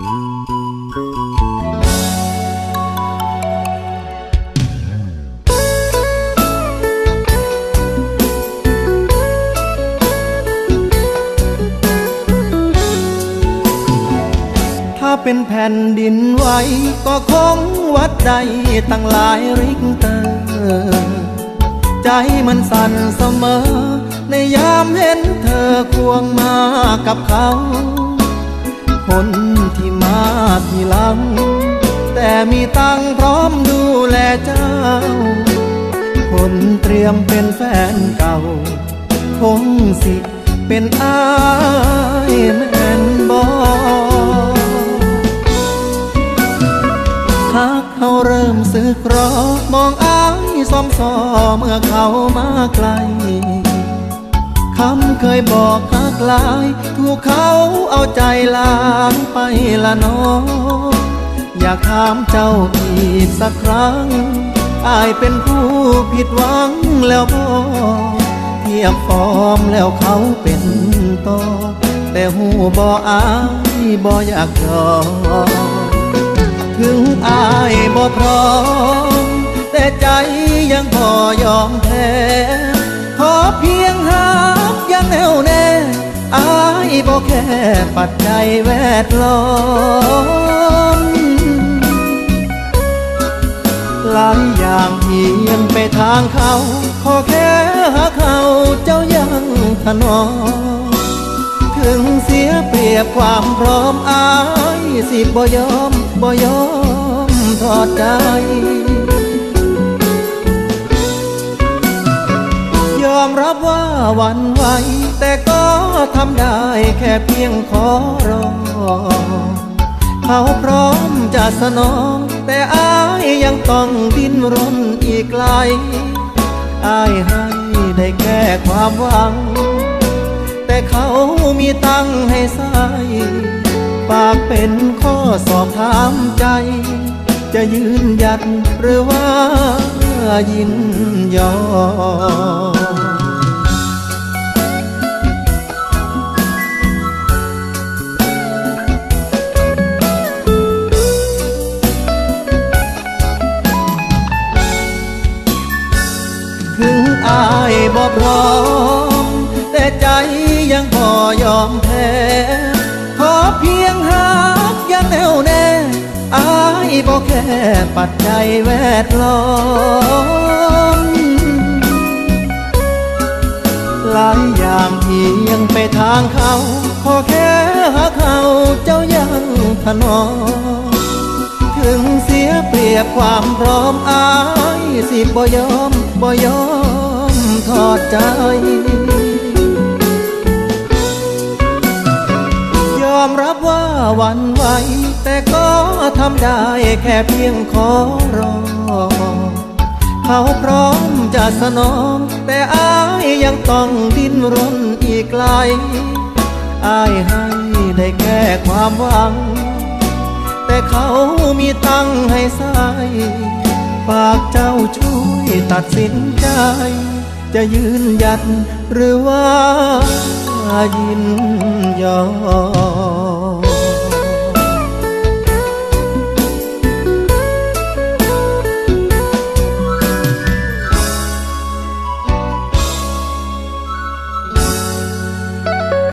ถ้าเป็นแผ่นดินไหวก็คงวัดใดตั้งหลายริกเตอร์ใจมันสั่นเสมอ ในยามเห็นเธอควงมากับเขา คน ทีหลัง แต่มีตังพร้อมดูแลเจ้า คนเตรียมเป็นแฟนเก่า คงสิเป็นอายแม่นบอหากเขาเริ่มสึกรอมองอายซอมซอเมื่อเขามาไกล คำเคยบอกหักลาย ถูกเขาเอาใจลางไปละน้องอยากถามเจ้าอีกสักครั้งอายเป็นผู้ผิดหวังแล้วพอเทียบฟอร์มแล้วเขาเป็นต่อแต่หูบออายบออยากยอมถึงอายบ่พร้อม แต่ใจยังพอยอมแพ้ วแน่อายบ่แค่ปัจจัยแวดล้อมหลายอย่างเพียงไปทางเขา ขอแค่หาเขาเจ้ายังถนอมถึงเสียเปรียบความพร้อมอายสิบ่ยอมบ่ยอมทอดใจยอมรับว่าวันไหว แต่ก็ทำได้แค่เพียงขอรอ เขาพร้อมจะสนอง แต่อายยังต้องดิ้นรนอีกไกลอายให้ได้แค่ความหวัง แต่เขามีตั้งให้ใส่ฝากเป็นข้อสอบถามใจ จะยืนหยัดหรือว่ายินยอม พร้อม แต่ใจยังพอยอมแพ้ขอเพียงหากยังแน่วแน่อายบ่แค่ปัจจัยแวดล้อมหลายอย่างเพียงไปทางเขาขอแค่หาเขาเจ้ายังถนอมถึงเสียเปรียบความพร้อมอายสิบ่ยอมบ่ยอม อดใจ ยอมรับว่าวันไหว แต่ก็ทำได้แค่เพียงขอรอ เขาพร้อมจะสนอง แต่อายยังต้องดิ้นรนอีกไกล อายให้ได้แค่ความหวัง แต่เขามีตั้งให้ใส่ฝากเจ้าช่วยตัดสินใจ จะยืนหยัดหรือว่ายินยอม